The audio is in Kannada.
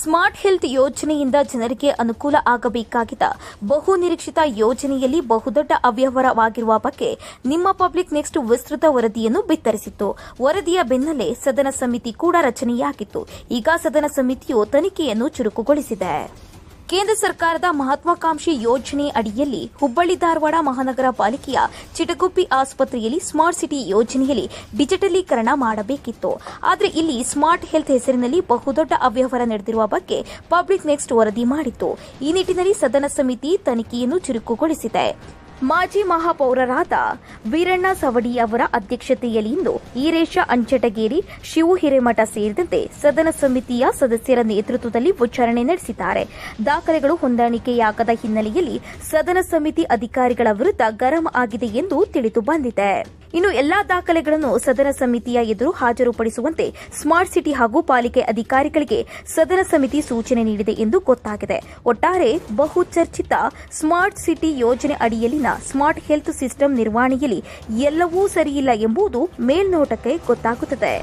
ಸ್ಮಾರ್ಟ್ ಹೆಲ್ತ್ ಯೋಜನೆಯಿಂದ ಜನರಿಗೆ ಅನುಕೂಲ ಆಗಬೇಕಾಗಿದ್ದ ಬಹು ನಿರೀಕ್ಷಿತ ಯೋಜನೆಯಲ್ಲಿ ಬಹುದೊಡ್ಡ ಅವ್ಯವಹಾರವಾಗಿರುವ ಬಗ್ಗೆ ನಿಮ್ಮ ಪಬ್ಲಿಕ್ ನೆಕ್ಸ್ಟ್ ವಿಸ್ತೃತ ವರದಿಯನ್ನು ಬಿತ್ತರಿಸಿತ್ತು. ವರದಿಯ ಬೆನ್ನಲ್ಲೇ ಸದನ ಸಮಿತಿ ಕೂಡ ರಚನೆಯಾಗಿತ್ತು. ಈಗ ಸದನ ಸಮಿತಿಯು ತನಿಖೆಯನ್ನು ಚುರುಕುಗೊಳಿಸಿದೆ. ಕೇಂದ್ರ ಸರ್ಕಾರದ ಮಹತ್ವಾಕಾಂಕ್ಷಿ ಯೋಜನೆ ಅಡಿಯಲ್ಲಿ ಹುಬ್ಬಳ್ಳಿ ಧಾರವಾಡ ಮಹಾನಗರ ಪಾಲಿಕೆಯ ಚಿಟಗುಪ್ಪಿ ಆಸ್ಪತ್ರೆಯಲ್ಲಿ ಸ್ಮಾರ್ಟ್ ಸಿಟಿ ಯೋಜನೆಯಲ್ಲಿ ಡಿಜಿಟಲೀಕರಣ ಮಾಡಬೇಕಿತ್ತು. ಆದರೆ ಇಲ್ಲಿ ಸ್ಮಾರ್ಟ್ ಹೆಲ್ತ್ ಹೆಸರಿನಲ್ಲಿ ಬಹುದೊಡ್ಡ ಅವ್ಯವಹಾರ ನಡೆದಿರುವ ಬಗ್ಗೆ ಪಬ್ಲಿಕ್ ನೆಕ್ಸ್ಟ್ ವರದಿ ಮಾಡಿತ್ತು. ಈ ನಿಟ್ಟಿನಲ್ಲಿ ಸದನ ಸಮಿತಿ ತನಿಖೆಯನ್ನು ಚುರುಕುಗೊಳಿಸಿದೆ. ಮಾಜಿ ಮಹಾಪೌರರಾದ ವೀರಣ್ಣ ಸವಡಿ ಅವರ ಅಧ್ಯಕ್ಷತೆಯಲ್ಲಿ ಇಂದು ಈರೇಶ ಅಂಚಟಗೇರಿ ಶಿವು ಹಿರೇಮಠ ಸೇರಿದಂತೆ ಸದನ ಸಮಿತಿಯ ಸದಸ್ಯರ ನೇತೃತ್ವದಲ್ಲಿ ವಿಚಾರಣೆ ನಡೆಸಿದ್ದಾರೆ. ದಾಖಲೆಗಳು ಹೊಂದಾಣಿಕೆಯಾಗದ ಹಿನ್ನೆಲೆಯಲ್ಲಿ ಸದನ ಸಮಿತಿ ಅಧಿಕಾರಿಗಳ ವಿರುದ್ಧ ಗರಂ ಆಗಿದೆ ಎಂದು ತಿಳಿದು ಬಂದಿದೆ. ಇನ್ನು ಎಲ್ಲಾ ದಾಖಲೆಗಳನ್ನು ಸದನ ಸಮಿತಿಯ ಎದುರು ಹಾಜರುಪಡಿಸುವಂತೆ ಸ್ಮಾರ್ಟ್ ಸಿಟಿ ಹಾಗೂ ಪಾಲಿಕೆ ಅಧಿಕಾರಿಗಳಿಗೆ ಸದನ ಸಮಿತಿ ಸೂಚನೆ ನೀಡಿದೆ ಎಂದು ಗೊತ್ತಾಗಿದೆ. ಒಟ್ಟಾರೆ ಬಹು ಚರ್ಚಿತ ಸ್ಮಾರ್ಟ್ ಸಿಟಿ ಯೋಜನೆ ಅಡಿಯಲ್ಲಿನ ಸ್ಮಾರ್ಟ್ ಹೆಲ್ತ್ ಸಿಸ್ಟಮ್ ನಿರ್ವಹಣೆಯಲ್ಲಿ ಎಲ್ಲವೂ ಸರಿಯಿಲ್ಲ ಎಂಬುದು ಮೇಲ್ನೋಟಕ್ಕೆ ಗೊತ್ತಾಗುತ್ತದೆ.